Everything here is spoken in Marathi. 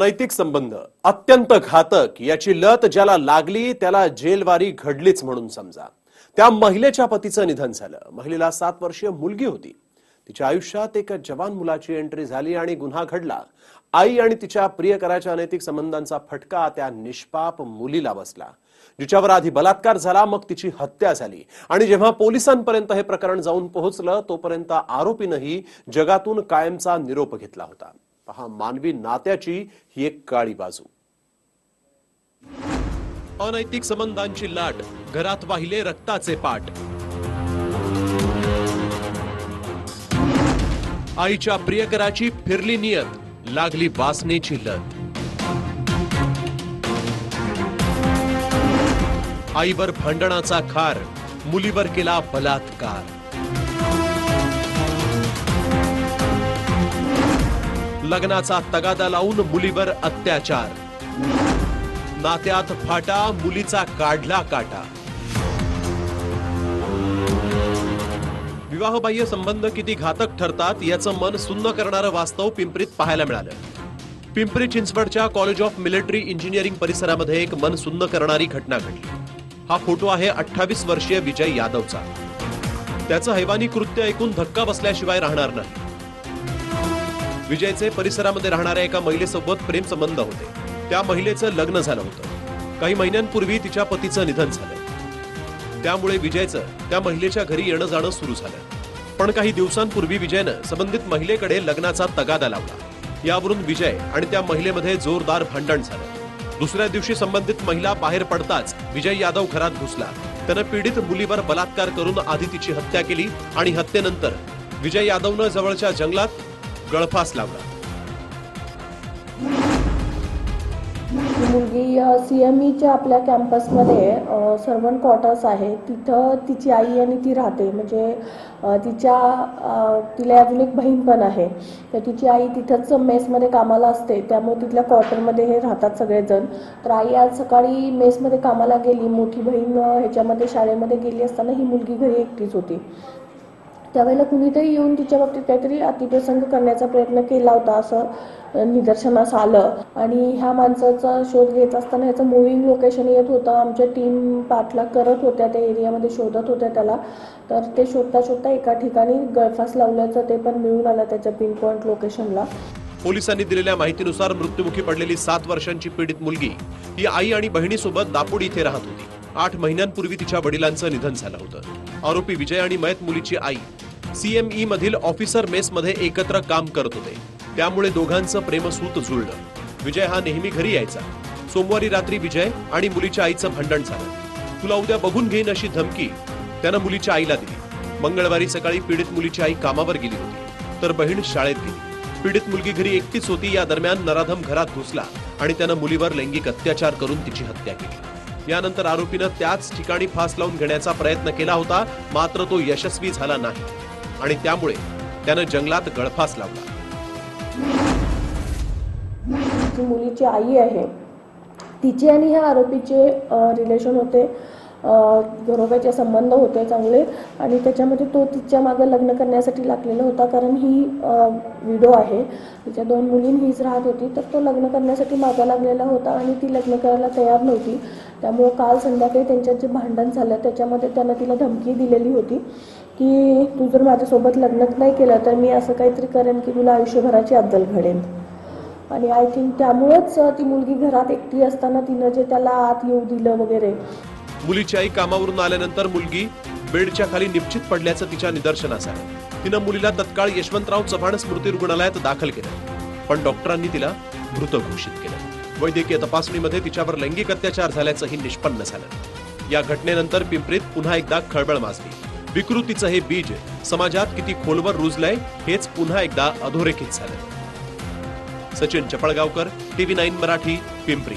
नैतिक संबंध अत्यंत घातक. याची लत ज्याला लागली त्याला जेलवारी घडलीच म्हणून समजा. त्या महिलेच्या पतीचं निधन झालं. महिलेला सात वर्षीय मुलगी होती. तिच्या आयुष्यात एका जवान मुलाची एंट्री झाली आणि गुन्हा घडला. आई आणि तिच्या प्रियकराच्या अनैतिक संबंधांचा फटका त्या निष्पाप मुलीला बसला. जिच्यावर आधी बलात्कार झाला मग तिची हत्या झाली. आणि जेव्हा पोलिसांपर्यंत हे प्रकरण जाऊन पोहोचलं तोपर्यंत आरोपीनंही जगातून कायमचा निरोप घेतला होता. पहा मानवी नात्याची ही एक काळी बाजू. अनैतिक संबंधांची लाट घरात वाहिले रक्ताचे पाठ आईच्या प्रियकराची फिरली नियत लागली वासनेची लत. आईवर भांडणाचा खार मुलीवर केला बलात्कार. लग्नाचा तगादा लावून मुलीवर अत्याचार. नात्यात फाटा मुलीचा काढला काटा. विवाहबाह्य संबंध किती घातक ठरतात याचं मन सुन्न करणारं वास्तव पिंपरीत पाहायला मिळालं. पिंपरी चिंचवडच्या कॉलेज ऑफ मिलिटरी इंजिनिअरिंग परिसरामध्ये एक मन सुन्न करणारी घटना घडली. हा फोटो आहे अठ्ठावीस वर्षीय विजय यादवचा. त्याचं हैवानी कृत्य ऐकून धक्का बसल्याशिवाय राहणार नाही. विजयचे परिसरामध्ये राहणाऱ्या एका महिलेसोबत प्रेम संबंध होते. त्या महिलेचं लग्न झालं होतं. काही महिन्यांपूर्वी तिच्या पतीचं निधन झालं. त्यामुळे विजयचं त्या महिलेच्या घरी येणं जाणं सुरू झालं. पण काही दिवसांपूर्वी विजयनं संबंधित महिलेकडे लग्नाचा तगादा लावला. यावरून विजय आणि त्या महिलेमध्ये जोरदार भांडण झालं. दुसऱ्या दिवशी संबंधित महिला बाहेर पडताच विजय यादव घरात घुसला. त्यानं पीडित मुलीवर बलात्कार करून आधी तिची हत्या केली आणि हत्येनंतर विजय यादवनं जवळच्या जंगलात गळफास लावला. मुलगी सी एम ईच्या आपल्या कॅम्पसमध्ये सर्वन क्वार्टर्स आहे. तिथं तिची आई आणि ती राहते. म्हणजे तिच्या तिला अजून एक बहीण पण आहे. तर तिची आई तिथंच मेसमध्ये कामाला असते. त्यामुळे तिथल्या क्वार्टरमध्ये हे राहतात सगळेजण. तर आई आज सकाळी मेसमध्ये कामाला गेली. मोठी बहीण ह्याच्यामध्ये शाळेमध्ये गेली असताना ही मुलगी घरी एकटीच होती. त्यावेळेला कुणीतरी येऊन तिच्या बाबतीत काहीतरी अतिप्रसंग करण्याचा प्रयत्न केला होता असं निदर्शनास आलं. आणि ह्या माणसाचा शोध घेत असताना ह्याचं मुव्हिंग लोकेशन येत होतं. आमच्या टीम पाठलाग करत होत्या त्या एरियामध्ये शोधत होत्या त्याला. तर ते शोधता शोधता एका ठिकाणी गळफास लावल्याचं ते पण मिळून आलं त्याच्या पिन पॉईंट लोकेशनला पोलिसांनी दिलेल्या माहितीनुसार मृत्युमुखी पडलेली सात वर्षांची पीडित मुलगी ही आई आणि बहिणीसोबत दापोड इथे राहत होती. आठ महिन्यांपूर्वी तिच्या वडिलांचं निधन झालं होतं. आरोपी विजय आणि मयत मुलीची आई सीएमई मधील ऑफिसर मेसमध्ये एकत्र काम करत होते. त्यामुळे दोघांचं प्रेमसूत जुळलं. विजय हा नेहमी घरी यायचा. सोमवारी रात्री विजय आणि मुलीच्या आईचं भांडण झालं. तुला उद्या बघून घेईन अशी धमकी त्यानं मुलीच्या आईला दिली. मंगळवारी सकाळी पीडित मुलीची आई कामावर गेली होती. तर बहीण शाळेत गेली. पीडित मुलगी घरी एकटीच होती या दरम्यान नराधम घरात घुसला आणि त्यानं मुलीवर लैंगिक अत्याचार करून तिची हत्या केली. यानंतर आरोपीनं त्याच ठिकाणी फास लावून घेण्याचा प्रयत्न केला होता मात्र तो यशस्वी झाला नाही. आणि त्यामुळे त्यानं जंगलात गळफास लावला. जी मुलीची आई आहे तिचे आणि ह्या आरोपीचे रिलेशन होते. घरोब्याचे संबंध होते चांगले आणि त्याच्यामध्ये तो तिच्या मागं लग्न करण्यासाठी लागलेला होता कारण ही विडो आहे. तिच्या दोन मुलीं हीच राहत होती तर तो लग्न करण्यासाठी मागं लागलेला होता आणि ती लग्न करायला तयार नव्हती. त्यामुळं काल संध्याकाळी त्यांच्यात जे भांडण झालं त्याच्यामध्ये त्यानं तिला धमकी दिलेली होती. की तू जर माझ्यासोबत लग्नच नाही केलं तर मी असं काहीतरी करेन की तुला आयुष्यभराची अद्दल घडेन. आणि आय थिंक त्यामुळेच ती मुलगी घरात एकटी असताना तिनं जे त्याला आत येऊ दिलं वगैरे. मुलीची आई कामावरून आल्यानंतर मुलगी बेडच्या खाली निश्चित पडल्याचं तिच्या निदर्शनास आलं तिनं मुलीला तत्काळ यशवंतराव चव्हाण स्मृती रुग्णालयात दाखल केलं. पण डॉक्टरांनी तिला मृत घोषित केलं. वैद्यकीय तपासणीमध्ये तिच्यावर लैंगिक अत्याचार झाल्याचंही निष्पन्न झालं. या घटनेनंतर पिंपरीत पुन्हा एकदा खळबळ माजली. विकृतीचं हे बीज समाजात किती खोलवर रुजलंय हेच पुन्हा एकदा अधोरेखित झालं सचिन चपळगावकर टीव्ही नाईन मराठी पिंपरी.